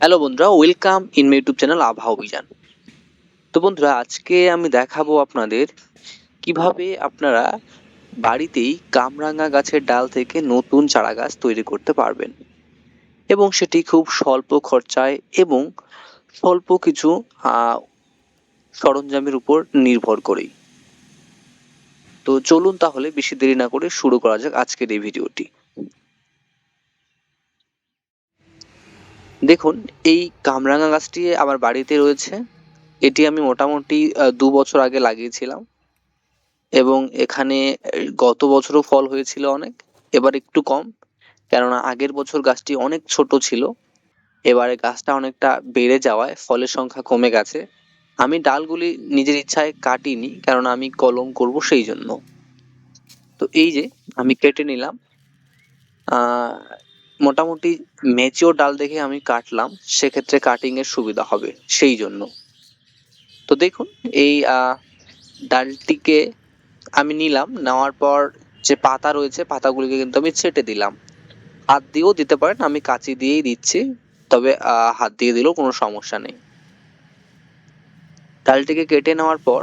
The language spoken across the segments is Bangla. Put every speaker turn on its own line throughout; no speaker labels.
হ্যালো বন্ধুরা, welcome in my YouTube channel Abha Abhiyan. তো বন্ধুরা, আজকে আমি দেখাবো আপনাদের কীভাবে আপনারা বাড়িতেই কামরাঙা গাছের ডাল থেকে নতুন চারা গাছ তৈরি করতে পারবেন। এবং সেটি খুব স্বল্প খরচায় এবং স্বল্প কিছু সরঞ্জামের উপর নির্ভর করেই। তো চলুন তাহলে বেশি দেরি না করে শুরু করা যাক আজকের এই ভিডিওটি। দেখুন, এই কামরাঙা গাছটি আমার বাড়িতে রয়েছে। এটি আমি মোটামুটি দু বছর আগে লাগিয়েছিলাম। এবং এখানে গত বছরও ফল হয়েছিল অনেক, এবার একটু কম। কেননা, আগের বছর গাছটি অনেক ছোট ছিল। এবারে গাছটা অনেকটা বেড়ে যাওয়ায় ফলের সংখ্যা কমে গেছে। আমি ডালগুলি নিজের ইচ্ছায় কাটিনি, কেননা আমি কলম করব সেই জন্য। তো এই যে, আমি কেটে নিলাম। মোটামুটি ম্যাচিওর ডাল দেখে আমি কাটলাম, সেক্ষেত্রে কাটিং এর সুবিধা হবে সেই জন্য। তো দেখুন, এই ডালটিকে আমি নিলাম, নেওয়ার পর যে পাতা রয়েছে, পাতাগুলিকে কিন্তু আমি ছেটে দিলাম। হাত দিয়েও দিতে পারেন, আমি কাঁচি দিয়েই দিচ্ছি, তবে হাত দিয়ে দিলেও কোনো সমস্যা নেই। ডালটিকে কেটে নেওয়ার পর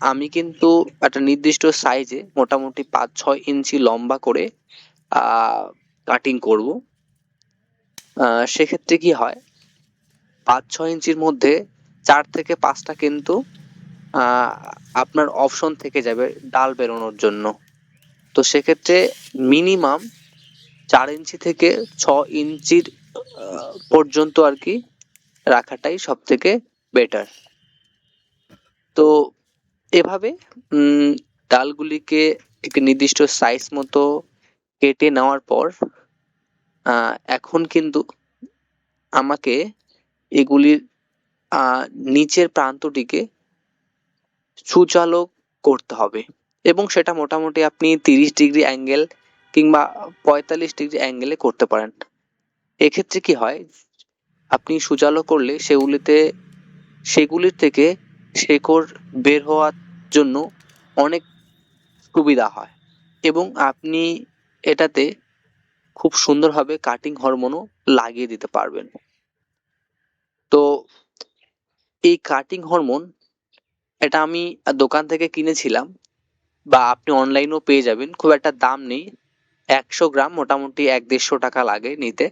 আমি কিন্তু একটা নির্দিষ্ট সাইজে মোটামুটি পাঁচ ছয় ইঞ্চি লম্বা করে কাটিং করব। সেক্ষেত্রে কি হয়? পাঁচ, ছয় ইঞ্চির মধ্যে চার থেকে পাঁচটা কিন্তু আপনার অপশন থেকে যাবে ডাল বেরোনোর জন্য। তো সেক্ষেত্রে মিনিমাম চার ইঞ্চি থেকে ছ ইঞ্চির পর্যন্ত আর কি রাখাটাই সব থেকে বেটার তো এভাবে ডালগুলিকে একটি নির্দিষ্ট সাইজ মতো কেটে নেওয়ার পর এখন কিন্তু আমাকে এগুলির নিচের প্রান্তটিকে সুচালো করতে হবে। এবং সেটা মোটামুটি আপনি তিরিশ ডিগ্রি অ্যাঙ্গেল কিংবা পঁয়তাল্লিশ ডিগ্রি অ্যাঙ্গেলে করতে পারেন। এক্ষেত্রে কি হয়, আপনি সুচালো করলে সেগুলিতে, সেগুলির থেকে শেকড় বের হওয়ার জন্য অনেক সুবিধা হয়। এবং আপনি এটাতে খুব সুন্দরভাবে কাটিং হরমোনও লাগিয়ে দিতে পারবেন। তো এই কাটিং হরমোন এটা আমি দোকান থেকে কিনেছিলাম বা আপনি অনলাইনেও পেয়ে যাবেন। খুব একটা দাম নেই, একশো গ্রাম মোটামুটি এক দেড়শো টাকা লাগে নিতে।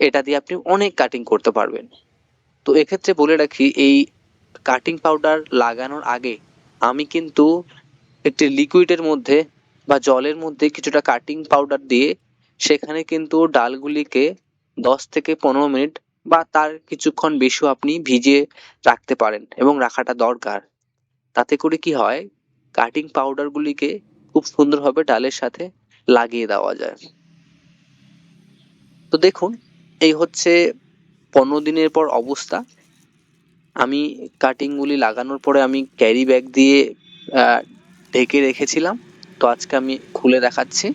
এটা দিয়ে আপনি অনেক কাটিং করতে পারবেন। তো এক্ষেত্রে বলে রাখি, এই কাটিং পাউডার লাগানোর আগে আমি কিন্তু একটি লিকুইডের মধ্যে বা জলের মধ্যে কিছুটা কাটিং পাউডার দিয়ে সেখানে কিন্তু ডালগুলিকে দশ থেকে পনেরো মিনিট বা তার কিছুক্ষণ বেশিও আপনি ভিজিয়ে রাখতে পারেন এবং রাখাটা দরকার। তাতে করে কি হয় কাটিং পাউডারগুলিকে খুব সুন্দরভাবে ডালের সাথে লাগিয়ে দেওয়া যায়। তো দেখুন, এই হচ্ছে পনেরো দিনের পর অবস্থা। আমি কাটিংগুলি লাগানোর পরে আমি ক্যারি ব্যাগ দিয়ে ঢেকে রেখেছিলাম। তো আজকে আমি খুলে দেখাচ্ছি।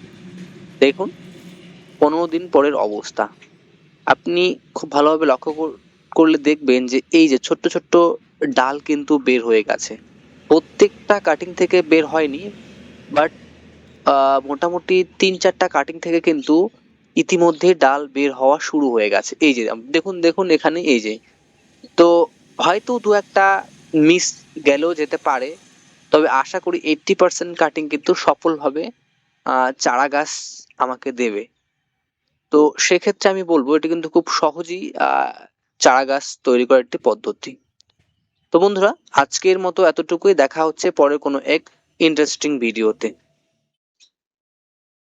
দেখুন পনেরো দিন পরের অবস্থা। আপনি খুব ভালোভাবে লক্ষ্য করলে দেখবেন যে এই যে ছোট্ট ছোট্ট ডাল কিন্তু বের হয়ে গেছে। প্রত্যেকটা কাটিং থেকে বের হয়নি বাট মোটামুটি তিন চারটা কাটিং থেকে কিন্তু ইতিমধ্যে ডাল বের হওয়া শুরু হয়ে গেছে। এই যে, দেখুন দেখুন এখানে এই যে। তো হয়তো দু একটা মিস গেলেও যেতে পারে, তবে আশা করি এইটটি পার্সেন্ট কাটিং কিন্তু সফলভাবে চারা গাছ আমাকে দেবে। তো সেক্ষেত্রে আমি বলব, এটি কিন্তু খুব সহজেই চারা গাছ তৈরি করার একটি পদ্ধতি। তো বন্ধুরা, আজকের মতো এতটুকুই। দেখা হচ্ছে পরে কোনো এক ইন্টারেস্টিং ভিডিওতে